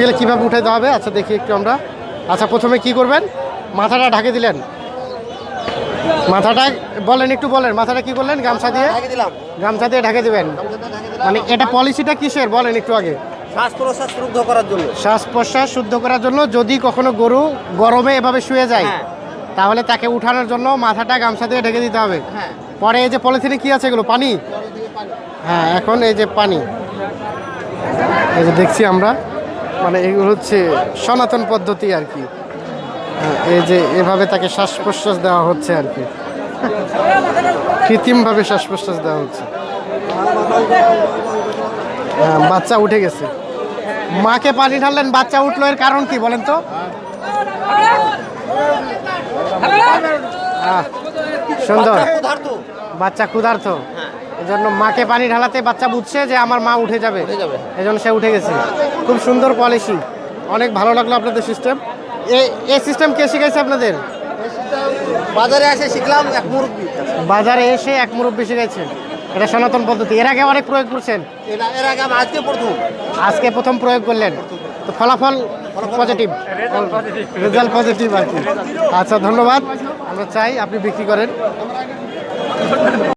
গেলে কীভাবে উঠাইতে হবে? আচ্ছা দেখি একটু আমরা। আচ্ছা প্রথমে কি করবেন? মাথাটা ঢাকে দিলেন। মাথাটা বলেন একটু বলেন মাথাটা কি করলেন গামছা দিয়ে? গামছা দিয়ে ঢাকে দিবেন। মানে এটা পলিসিটা কিসের? বলেন একটু আগে। শ্বাস প্রশ্বাস রুদ্ধ করার জন্য। শ্বাস প্রশ্বাস শুদ্ধ করার জন্য যদি কখনো গরু গরমে এভাবে শুয়ে যায় হ্যাঁ। তাহলে তাকে উঠানোর জন্য মাথাটা গামছা দিয়ে ঢেকে দিতে হবে। হ্যাঁ। পরে এই যে পলিথিনে কি আছে এগুলো? পানি? হ্যাঁ এখন এই যে পানি। এই যে দেখছি আমরা। মানে এগুলো হচ্ছে সনাতন পদ্ধতি আর কি। হ্যাঁ, এই যে এভাবে তাকে শ্বাস প্রশ্বাস দেওয়া হচ্ছে আর কি। কৃত্রিমভাবে শ্বাস প্রশ্বাস দেওয়া হচ্ছে। হ্যাঁ বাচ্চা উঠে গেছে। মাকে পানি ঢাললেন বাচ্চা উঠল এর কারণ কি বলেন তো? সুন্দর। বাচ্চা ক্ষুধার্ত। হ্যাঁ এই জন্য মাকে পানি ঢালাতে বাচ্চা বুঝছে যে আমার মা উঠে যাবে। উঠে যাবে। এই জন্য সে উঠে গেছে। খুব সুন্দর পলিসি অনেক ভালো লাগল আপনাদের সিস্টেম এই এই সিস্টেম কে শিখাইছে আপনাদের? বাজারে এসে শিখলাম এক মুরব্বী। বাজারে এসে এক মুরব্বী শিখাইছেন এটা সনাতন পদ্ধতি। এর আগে অনেক প্রয়োগ করছেন। এর আগে আজকে প্রথম। আজকে প্রথম প্রয়োগ করলেন। তো ফলাফল পজিটিভ রেজাল্ট পজিটিভ আর কি। আচ্ছা ধন্যবাদ। আমরা চাই আপনি বিক্রি করেন।